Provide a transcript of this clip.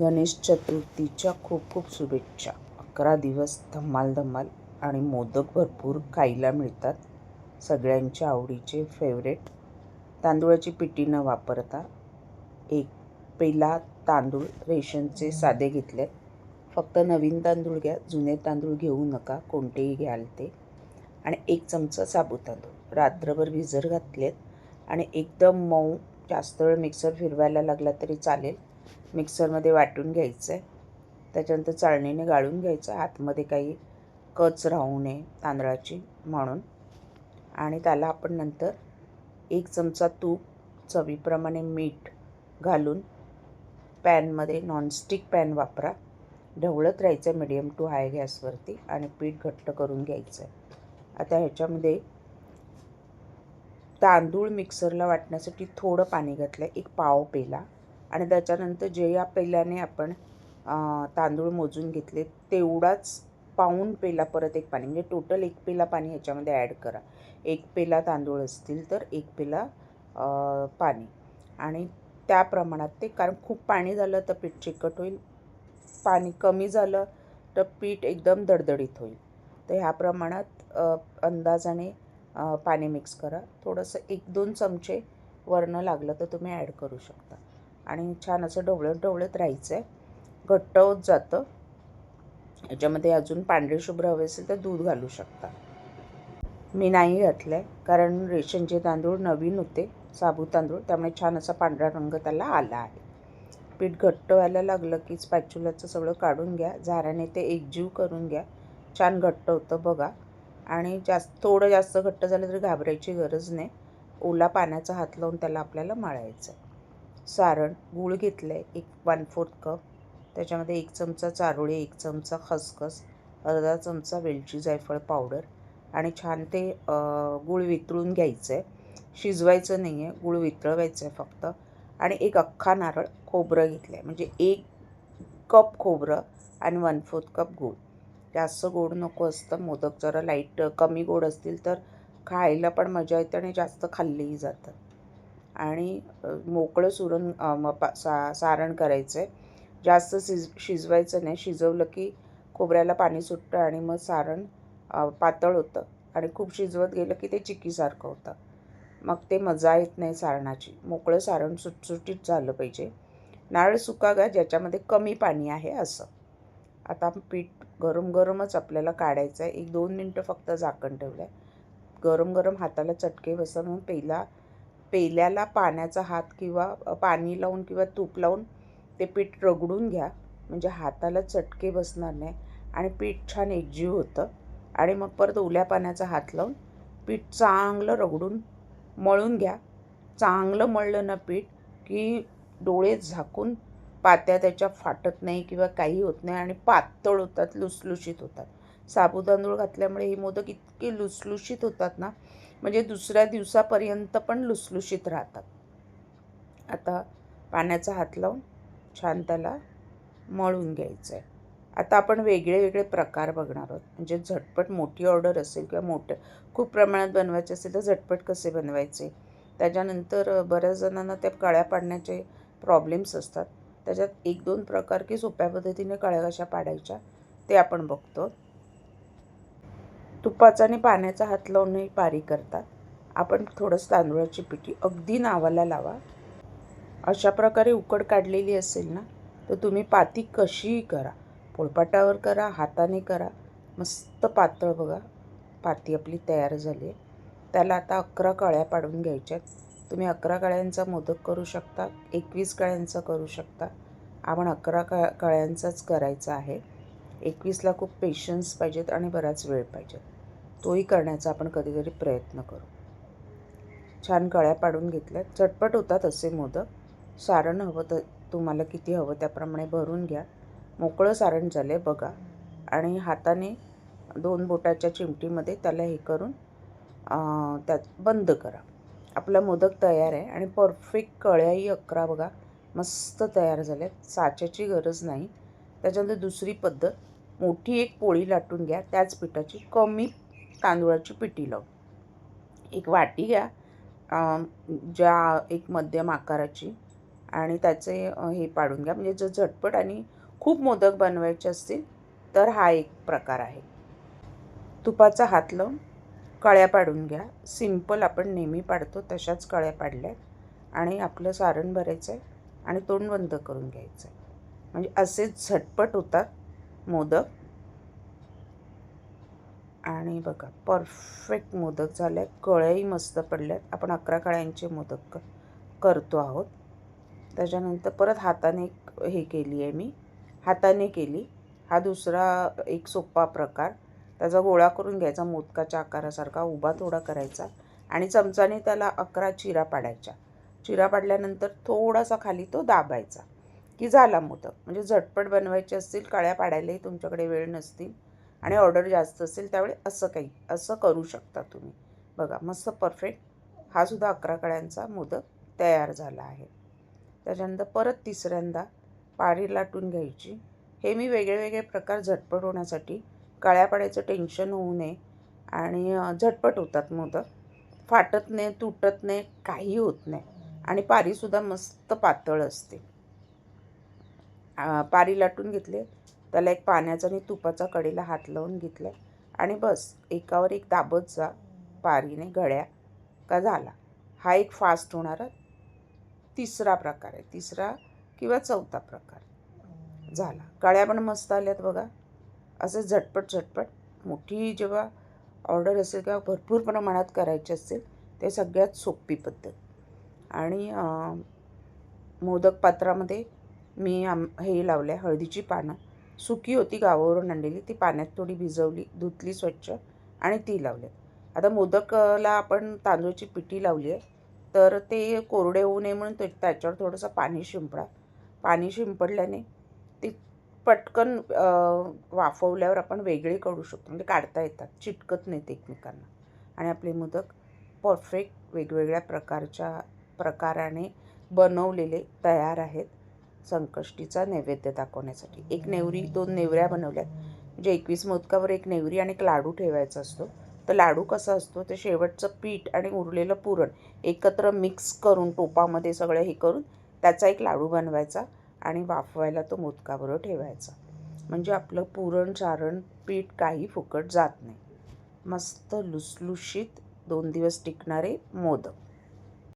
गणेश चतुर्थीच्या खूप खूप शुभेच्छा. अकरा दिवस धमाल धमाल आणि मोदक भरपूर खायला मिळतात. सगळ्यांच्या आवडीचे फेवरेट तांदूळाची पिठी न वापरता एक पेला तांदूळ रेशनचे साधे घेतलेत फक्त नवीन तांदूळ घ्या जुने तांदूळ घेऊ नका कोणतेही घ्याल ते. आणि एक चमचा साबू तांदूळ. रात्रभर भिजर घातलेत आणि एकदम मऊ जास्त वेळ मिक्सर फिरवायला लागला तरी चालेल. मिक्सरमध्ये वाटून घ्यायचं आहे. त्याच्यानंतर चाळणीने गाळून घ्यायचं. आतमध्ये काही कच राहू नये तांदळाची म्हणून. आणि त्याला आपण नंतर एक चमचा तूप चवीप्रमाणे मीठ घालून पॅनमध्ये नॉनस्टिक पॅन वापरा. ढवळत राहायचं आहे मिडियम टू हाय गॅसवरती आणि पीठ घट्ट करून घ्यायचं आहे. आता ह्याच्यामध्ये तांदूळ मिक्सरला वाटण्यासाठी थोडं पाणी घातलं. आहे एक पाव पेला. आणि त्याच्यानंतर जे या पेल्याने आपण तांदूळ मोजून घेतले तेवढाच पाऊण पेला परत एक पाणी म्हणजे टोटल एक पेला पाणी ह्याच्यामध्ये ॲड करा. एक पेला तांदूळ असतील तर एक पेला पाणी. आणि त्या प्रमाणात ते कारण खूप पाणी झालं तर पीठ चिकट होईल पाणी कमी झालं तर पीठ एकदम दडदडीत होईल. तर ह्या प्रमाणात अंदाजाने पाणी मिक्स करा. थोडंसं एक दोन चमचे वरणं लागलं तर तुम्ही ॲड करू शकता. आणि छान असं ढवळत ढवळत राहायचं आहे घट्ट होत जातं. याच्यामध्ये अजून पांढरे शुभ्र हवे असेल तर दूध घालू शकता. मी नाही घातलं आहे कारण रेशनचे तांदूळ नवीन होते साबू तांदूळ त्यामुळे छान असा पांढरा रंग त्याला आला आहे. पीठ घट्ट व्हायला लागलं की स्पॅच्युलाचं सगळं काढून घ्या झाऱ्याने ते एकजीव करून घ्या. छान घट्ट होतं बघा. आणि जास्त थोडं जास्त घट्ट झालं तरी घाबरायची गरज नाही. ओला पाण्याचा हात लावून त्याला आपल्याला मळायचं सारण गूळ घेतलं आहे एक वन फोर्थ कप त्याच्यामध्ये एक चमचा चारोळी एक चमचा खसखस अर्धा चमचा वेलची जायफळ पावडर आणि छान ते गूळ वितळून घ्यायचं आहे शिजवायचं नाही आहे गूळ वितळवायचं आहे फक्त. आणि एक अख्खा नारळ खोबरं घेतलं आहे म्हणजे एक कप खोबरं आणि वन फोर्थ कप गूळ. जास्त गोड नको असतं. मोदक जरा लाइट कमी गोड असतील तर खायला पण मजा येते आणि जास्त खाल्लेही जातं आणि मोकळं सुरण सा सारण करायचं आहे जास्त शिज शिजवायचं नाही. शिजवलं की खोबऱ्याला पाणी सुटतं आणि मग सारण पातळ होतं. आणि खूप शिजवत गेलं की ते चिक्कीसारखं होतं. मग ते मजा येत नाही सारणाची. मोकळं सारण सुटसुटीत झालं पाहिजे. नारळ सुका गा ज्याच्यामध्ये कमी पाणी आहे असं. आता पीठ गरम गरमच आपल्याला काढायचं आहे एक दोन मिनटं फक्त झाकण ठेवलं आहे गरम गरम हाताला चटके बसा म्हणून पहिला पेल्याला पाण्याचा हात किंवा पाणी लावून किंवा तूप लावून ते पीठ रगडून घ्या. म्हणजे हाताला चटके बसणार नाही. आणि पीठ छान एकजीव होतं. आणि मग परत ओल्या पाण्याचा हात लावून पीठ चांगलं रगडून मळून घ्या. चांगलं मळलं ना पीठ की डोळे झाकून पात्या त्याच्या फाटत नाही किंवा काही होत नाही आणि पातळ होतात लुसलुशीत होतात. साबू तांदूळ घातल्यामुळे हे मोदक इतके लुसलुशीत होतात ना म्हणजे दुसऱ्या दिवसापर्यंत पण लुसलुशीत राहतात. आता पाण्याचा हात लावून छान त्याला मळून घ्यायचं आहे आता आपण वेगळे वेगळे प्रकार बघणार आहोत. म्हणजे झटपट मोठी ऑर्डर असेल किंवा मोठं खूप प्रमाणात बनवायचे असेल तर झटपट कसे बनवायचे? त्याच्यानंतर बऱ्याच जणांना त्या कळ्या पाडण्याचे प्रॉब्लेम्स असतात. त्याच्यात एक दोन प्रकार की सोप्या पद्धतीने कळ्या कशा पाडायच्या ते आपण बघतो. तुपाचा आणि पाण्याचा हात लावूनही पारी करतात. आपण थोडंसं तांदूळाची पिठी अगदी नावाला लावा. अशा प्रकारे उकड काढलेली असेल ना तर तुम्ही पाती कशीही करा. पोळपाटावर करा हाताने करा. मस्त पातळ बघा. पाती आपली तयार झाली आहे. त्याला आता अकरा कळ्या पाडून घ्यायच्यात तुम्ही अकरा कळ्यांचा मोदक करू शकता एकवीस कळ्यांचा करू शकता. आपण अकरा क कळ्यांचाच करायचा आहे. एकवीसला खूप पेशन्स पाहिजेत आणि बराच वेळ पाहिजेत. तोही करण्याचा आपण कधीतरी प्रयत्न करू. छान कळ्या पाडून घेतल्यात चटपट होतात असे मोदक. सारण हवं तर तुम्हाला किती हवं त्याप्रमाणे भरून घ्या. मोकळं सारण झालं आहे बघा. आणि हाताने दोन बोटाच्या चिमटीमध्ये त्याला हे करून त्यात बंद करा. आपला मोदक तयार आहे आणि परफेक्ट कळ्याही अकरा बघा. मस्त तयार झाल्यात. साच्याची गरज नाही. त्याच्यानंतर दुसरी पद्धत. मोठी एक पोळी लाटून घ्या. त्याच पिठाची कमी तांदूळाची पिठी लावून. एक वाटी घ्या ज्या एक मध्यम आकाराची. आणि त्याचे हे पाडून घ्या. म्हणजे जर झटपट आणि खूप मोदक बनवायचे असतील तर हा एक प्रकार आहे. तुपाचा हात लावून कळ्या पाडून घ्या. सिंपल आपण नेहमी पाडतो तशाच कळ्या पाडल्या. आणि आपलं सारण भरायचं आहे आणि तोंड बंद करून घ्यायचं आहे म्हणजे असे झटपट होतात. मोदक. आणि बघा परफेक्ट मोदक झाले कळ्याही मस्त पडल्यात आपण अकरा कळ्यांचे मोदक करतो आहोत. त्याच्यानंतर परत हाताने एक हे केली आहे मी. हाताने केली. हा दुसरा एक सोपा प्रकार. त्याचा गोळा करून घ्यायचा मोदकाच्या आकारासारखा उभा थोडा करायचा आणि चमचाने त्याला अकरा चिरा पाडायच्या. चिरा पाडल्यानंतर थोडासा खाली तो दाबायचा. की झाला मोदक म्हणजे झटपट बनवायचे असतील काळ्या पाडायलाही तुमच्याकडे वेळ नसतील आणि ऑर्डर जास्त असेल त्यावेळी असं काही असं करू शकता तुम्ही. बघा मस्त परफेक्ट हा सुद्धा अकरा कळ्यांचा मोदक तयार झाला आहे. त्याच्यानंतर परत तिसऱ्यांदा पारी लाटून घ्यायची. हे मी वेगळे वेगळे प्रकार झटपट होण्यासाठी काळ्या पाड्याचं टेन्शन होऊ नये आणि झटपट होतात मोदक फाटत नाही तुटत नाही काही होत नाही. आणि पारीसुद्धा मस्त पातळ असते. पारी लाटून घेतले. त्याला एक पाण्याचा आणि तुपाचा कडेला हात लावून घेतला. आणि बस एकावर एक दाबत जा पारीने गळ्या का झाला. हा एक फास्ट होणारा तिसरा प्रकार आहे. तिसरा किंवा चौथा प्रकार झाला. कळ्या पण मस्त आल्यात बघा. असे झटपट झटपट मोठी जेव्हा ऑर्डर असेल किंवा भरपूर प्रमाणात करायची असेल ते सगळ्यात सोपी पद्धत. आणि मोदक पात्रामध्ये मी आम हे लावलं आहे हळदीची पानं. सुकी होती गावावरून आणलेली ती पाण्यात थोडी भिजवली धुतली स्वच्छ आणि ती लावली आता मोदकला आपण तांदूळची पिठी लावली आहे तर ते कोरडे होऊ नये म्हणून ते- त्याच्यावर थोडंसं पाणी शिंपडा. पाणी शिंपडल्याने ती पटकन वाफवल्यावर आपण वेगळी करू शकतो म्हणजे काढता येतात चिटकत नाहीत एकमेकांना. आणि आपले मोदक परफेक्ट वेगवेगळ्या प्रकारच्या प्रकाराने बनवलेले तयार आहेत. संकष्टीचा नैवेद्य दाखवण्यासाठी. एक नेवरी दोन नेवऱ्या बनवल्यात. म्हणजे एकवीस मोदकावर एक नेवरी आणि एक लाडू ठेवायचा असतो. तर लाडू कसा असतो? ते शेवटचं पीठ आणि उरलेलं पुरण एकत्र मिक्स करून टोपामध्ये सगळं हे करून त्याचा एक लाडू बनवायचा आणि वाफवायला तो मोदकाबरोबर ठेवायचा. म्हणजे आपलं पुरण सारण पीठ काही फुकट जात नाही. मस्त लुसलुशीत दोन दिवस टिकणारे मोदक.